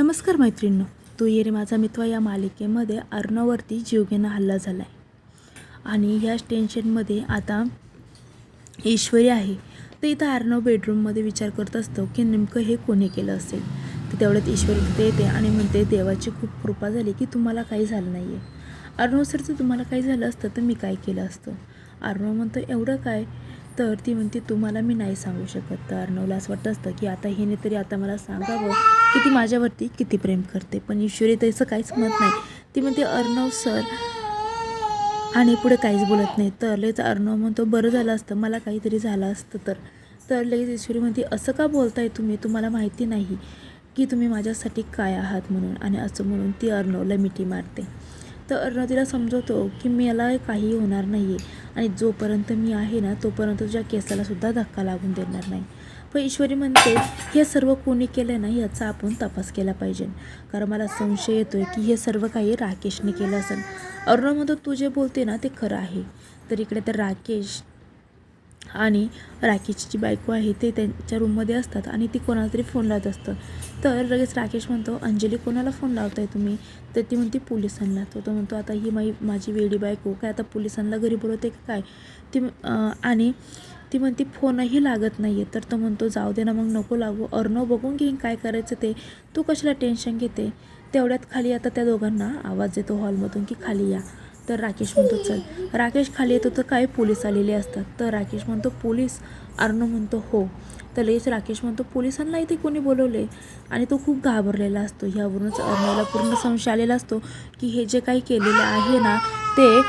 नमस्कार मैत्रिणींनो तू ये रे माझा मित्र या मालिकेमध्ये अर्णवरती जीवघेणा हल्ला झाला आहे आणि ह्याच टेन्शनमध्ये आता ईश्वरी आहे. तर इथं अर्णव बेडरूममध्ये विचार करत असतो की नेमकं हे कोणी केलं असेल? तर तेवढ्यात ईश्वरी तिथे येते आणि म्हणते देवाची खूप कृपा झाली की तुम्हाला काही झालं नाही आहे अर्णव सर जर तुम्हाला काही झालं असतं तर मी काय केलं असतं? अर्णव म्हणतो एवढं काय? तर ती म्हणते तुम्हाला मी नाही सांगू शकत. तर अर्णवला असं वाटतं असतं की आता हिने तरी आता मला सांगावं की ती माझ्यावरती किती प्रेम करते. पण ईश्वरी तसं काहीच म्हणत नाही. ती म्हणते अर्णव सर आणि पुढे काहीच बोलत नाही. तर लगेच अर्णव म्हणतो बरं झालं असतं मला काहीतरी झालं असतं तर. तर लगेच ईश्वरी म्हणते असं का बोलताय तुम्ही? तुम्हाला माहिती नाही की तुम्ही माझ्यासाठी काय आहात म्हणून. आणि असं म्हणून ती अर्णवला मिठी मारते. तर अर्ण तिला समजवतो की मला काही होणार नाही आहे आणि जोपर्यंत मी आहे ना तोपर्यंत तुझ्या केसाला सुद्धा धक्का लागून देणार नाही. पण ईश्वरी म्हणते हे सर्व कोणी केलं ना याचा आपण तपास केला पाहिजे. कारण मला संशय येतो आहे की हे सर्व काही राकेशने केलं असेल. अर्णव म्हणतो तू जे बोलते ना ते खरं आहे. तर इकडे तर राकेश आणि राकेशची जी बायको आहे ते त्यांच्या रूममध्ये असतात आणि ती कोणाला तरी फोन लावत असतं. तर लगेच राकेश म्हणतो अंजली कोणाला फोन लावताय तुम्ही? तर ती म्हणते पोलिसांना. तो तो म्हणतो आता ही माई माझी वेडी बायको काय आता पोलिसांना घरी बोलवते का काय? ती आणि ती म्हणते फोनही लागत नाही आहे तर तो म्हणतो जाऊ दे ना मग नको लागू. अर्णव बघून घेईन काय करायचं ते. तू कशाला टेन्शन घेते? तेवढ्यात खाली आता त्या दोघांना आवाज येतो हॉलमधून की खाली या. तर राकेश म्हणतो चल. राकेश खाली येतो तर काय पोलीस आलेले असतात. तर राकेश म्हणतो पोलीस? अर्णव म्हणतो हो. तर लगेच राकेश म्हणतो पोलिसांना इथे कोणी बोलवले आणि तो खूप घाबरलेला असतो. ह्यावरूनच अर्णवला पूर्ण संशय आलेला असतो की हे जे काही केलेलं आहे ना ते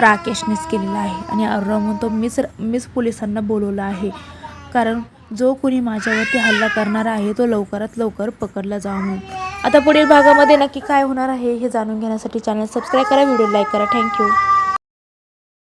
राकेशनेच केलेलं आहे. आणि अर्णव म्हणतो मीच मीच पोलिसांना बोलवलं आहे. कारण जो कोणी माझ्यावरती हल्ला करणारा आहे तो लवकरात लवकर पकडला जावा म्हणून. आता पुढील भागामध्ये नक्की काय होणार आहे हे जाणून घेण्यासाठी चॅनल सबस्क्राईब करा व्हिडिओ लाईक करा. Thank you